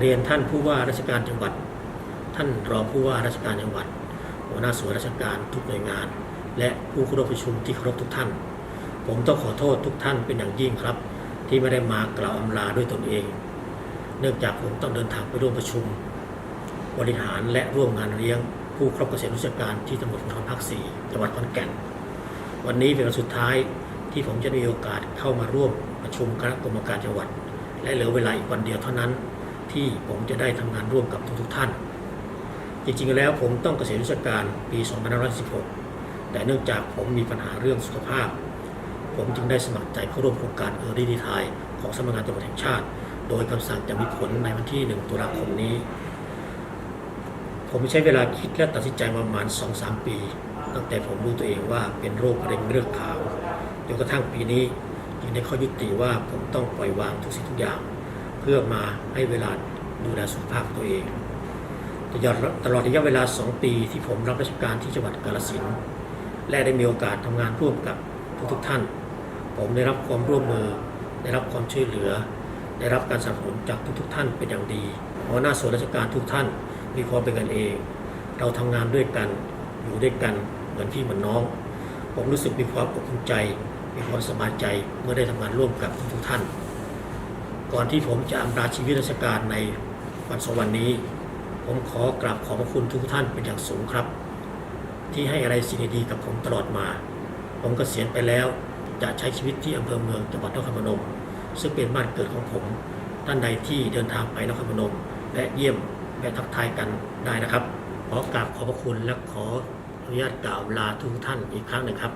เรียนท่านผู้ว่าราชการจังหวัด ท่านรองผู้ว่าราชการจังหวัด หัวหน้าส่วนราชการทุกหน่วยงาน และผู้เข้าร่วมประชุมที่เคารพทุกท่าน ผมต้องขอโทษทุกท่านเป็นอย่างยิ่งครับ ที่ไม่ได้มากล่าวอำลาด้วยตนเอง เนื่องจากผมต้องเดินทางไปร่วมประชุม บริหารและร่วมงานเลี้ยง ผู้ครบเกษียณราชการที่ตำรวจภูธรภาค4จังหวัดขอนแก่น วันนี้เป็นวันสุดท้ายที่ผมจะมีโอกาสเข้ามาร่วมประชุมคณะกรรมการจังหวัด และเหลือเวลาอีกวันเดียวเท่านั้น ที่ผมจะได้ทำงานร่วมกับทุกๆท่าน จริงๆแล้วผมต้องเกษียณราชการปี2516 แต่เนื่องจากผมมีปัญหาเรื่องสุขภาพ ผมจึงได้สมัครใจเข้าร่วมโครงการเออร์ดีดีไทยของสำนักงานตำรวจแห่งชาติ โดยคำสั่งจะมีผลในวันที่ 1 ตุลาคมนี้ ผมใช้เวลาคิดและตัดสินใจมาประมาณ 2-3 ปี ตั้งแต่ผมรู้ตัวเองว่าเป็นโรคมะเร็งเลือดขาวจนกระทั่งปีนี้จึงได้ข้อยุติว่าผมต้องปล่อยวางทุกสิ่งทุกอย่าง พื่อมาให้เวลาดูแลสุขภาพตัวเองตลอดระยะเวลา 2 ปีที่ผมรับราชการที่จังหวัดกาฬสินธุ์และได้มีโอกาสทำงานร่วมกับทุกๆท่าน ผมได้รับความร่วมมือ ได้รับความช่วยเหลือ ได้รับการสนับสนุนจากทุกๆท่านเป็นอย่างดีหัวหน้าส่วนราชการทุกท่านมีความเป็นกันเอง เราทำงานด้วยกันอยู่ด้วยกันเหมือนพี่เหมือนน้อง ผมรู้สึกมีความอบอุ่นใจ มีความสบายใจเมื่อได้ทำงานร่วมกับทุกๆท่าน ก่อนที่ผมจะอำลาชีวิตราชการในวันสองวันนี้ ผมขอกราบขอบพระคุณทุกท่านเป็นอย่างสูงครับ ที่ให้อะไรสิ่งดีๆกับผมตลอดมา ผมกเกษียณไปแล้วจะใช้ชีวิตที่อำเภอเมืองจังหวัดนครพนม ซึ่งเป็นบ้านเกิดของผมท่านใดที่เดินทางไปนครพนมและเยี่ยมและทักทายกันได้นะครับ ขอกราบขอบพระคุณและขออนุญาตกล่าวลาทุกท่านอีกครั้งหนึ่งครับ